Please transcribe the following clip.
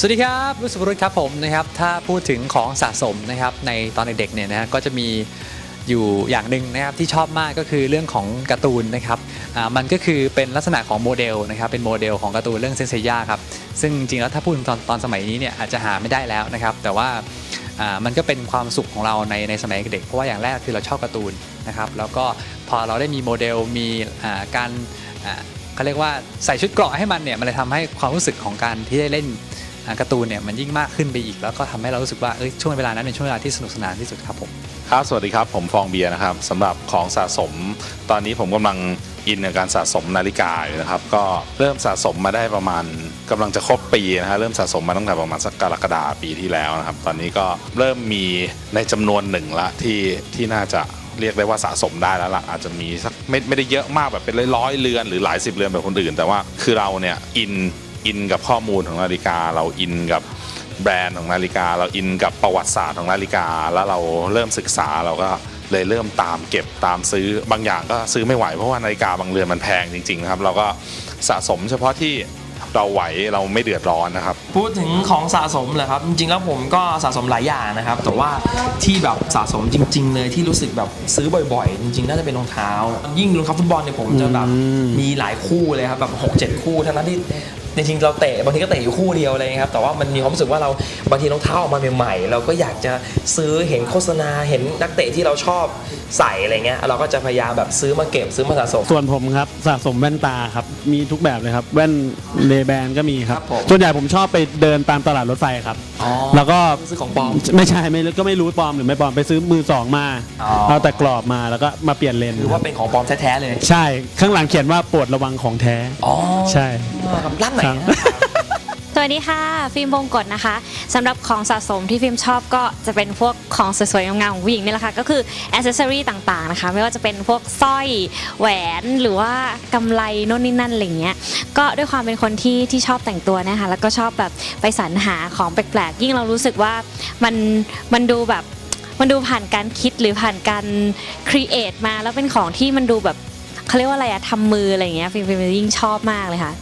สวัสดีครับรู้สึกรุษครับผมนะครับ ถ้าพูดถึงของสะสมนะครับในตอนเด็กๆเนี่ยนะก็จะมีอยู่อย่างหนึ่งนะครับที่ชอบมากก็คือเรื่องของการ์ตูนนะครับมันก็คือเป็นลักษณะของโมเดลนะครับเป็นโมเดลของการ์ตูนเรื่องเซนเซย่าครับซึ่งจริงๆแล้วถ้าพูดตอนตอนสมัยนี้เนี่ยอาจจะหาไม่ได้แล้วนะครับ แต่ว่ามันก็เป็นความสุขของเราในในสมัยเด็กเพราะว่าอย่างแรกคือเราชอบการ์ตูนนะครับแล้วก็พอเราได้มีโมเดลมีการเขาเรียกว่าใส่ชุดเกราะให้มันเนี่ยมันเลยทำให้ความรู้สึกของการที่ได้เล่น การ์ตูนเนี่ยมันยิ่งมากขึ้นไปอีก แล้วก็ทำให้เรารู้สึกว่าเอ้ยช่วงเวลานั้นเป็นช่วงเวลาที่สนุกสนานที่สุดครับผมครับสวัสดีครับผมฟองเบียร์นะครับสำหรับของสะสม ตอนนี้ผมกำลังอินกับการสะสมนาฬิกาอยู่นะครับก็เริ่มสะสมมาได้ประมาณกำลังจะครบปีนะฮะเริ่มสะสมมาตั้งแต่ประมาณสักกรกฎาปีที่แล้วนะครับ ตอนนี้ก็เริ่มมีในจำนวนหนึ่งละที่ที่น่าจะเรียกได้ว่าสะสมได้แล้วล่ะอาจจะมีสักไม่ไม่ได้เยอะมากแบบเป็นร้อยๆเรือนหรือหลายสิบเรือนแบบคนอื่น แต่ว่าคือเราเนี่ยอิน อินกับข้อมูลของนาฬิกา เราอินกับแบรนด์ของนาฬิกา เราอินกับประวัติศาสตร์ของนาฬิกา แล้วเราเริ่มศึกษาเราก็เลยเริ่มตามเก็บตามซื้อบางอย่างก็ซื้อไม่ไหวเพราะว่านาฬิกาบางเรือนมันแพงจริงๆนะครับ เราก็สะสมเฉพาะที่เราไหวเราไม่เดือดร้อนนะครับ พูดถึงของสะสมเหรอครับ จริงๆแล้วผมก็สะสมหลายอย่างนะครับ แต่ว่าที่แบบสะสมจริง ๆ เลยที่รู้สึกแบบซื้อบ่อย ๆ จริงๆ น่าจะเป็นรองเท้า ยิ่งรองเท้าฟุตบอลเนี่ยผมจะแบบมีหลายคู่เลยครับแบบหกเจ็ดคู่ทั้งนั้นที่ จริงๆเราเตะบางทีก็เตะอยู่คู่เดียวเลยครับแต่ว่ามันมีความรู้สึกว่าเราบางทีรองเท้าออกมาใหม่ๆ เราก็อยากจะซื้อเห็นโฆษณาเห็นนักเตะที่เราชอบใส่อะไรเงี้ยเราก็จะพยายามแบบซื้อมาเก็บซื้อมาสะสม ส่วนผมครับสะสมแว่นตาครับ มีทุกแบบเลยครับ แว่นเลแบนก็มีครัครับบผมส่วนใหญ่ผมชอบไปเดินตามตลาดรถไฟครับ อ๋อแล้วก็ซื้อของปลอมไม่ใช่ไม่รู้ก็ไม่รู้ปลอมหรือไม่ปลอมไปซื้อมือสองมา อ๋อ เอาแต่กรอบมาแล้วก็มาเปลี่ยนเลนส์หรือว่าเป็นของปลอมแท้ๆเลย ใช่ข้างหลังเขียนว่าโปรดระวังของแท้ อ๋อใช่ ครับร้านไหนครับนะสวัสดีค่ะ ฟิล์มบงกฎนะคะสำหรับของสะสมที่ฟิล์มชอบก็จะเป็นพวกของสวยๆงามๆของผู้หญิงนี่แหละค่ะ ก็คืออ c เซ s ซอรีต่างๆนะคะ ไม่ว่าจะเป็นพวกสร้อยแหวนหรือว่ากำไรโน่นนี่นั่นอะไรเงี้ยก็ด้วยความเป็นคนที่ที่ชอบแต่งตัวนะคะแล้วก็ชอบแบบไปสรรหาของแปลกๆยิ่งเรารู้สึกว่ามันมันดูแบบมันดูผ่านการคิดหรือผ่านการครีเอทมาแล้วเป็นของที่มันดูแบบเขาเรียกว่าอะไรอะทำมืออะไรเงี้ยฟิล์มฟิล์มยิ่งชอบมากเลยค่ะ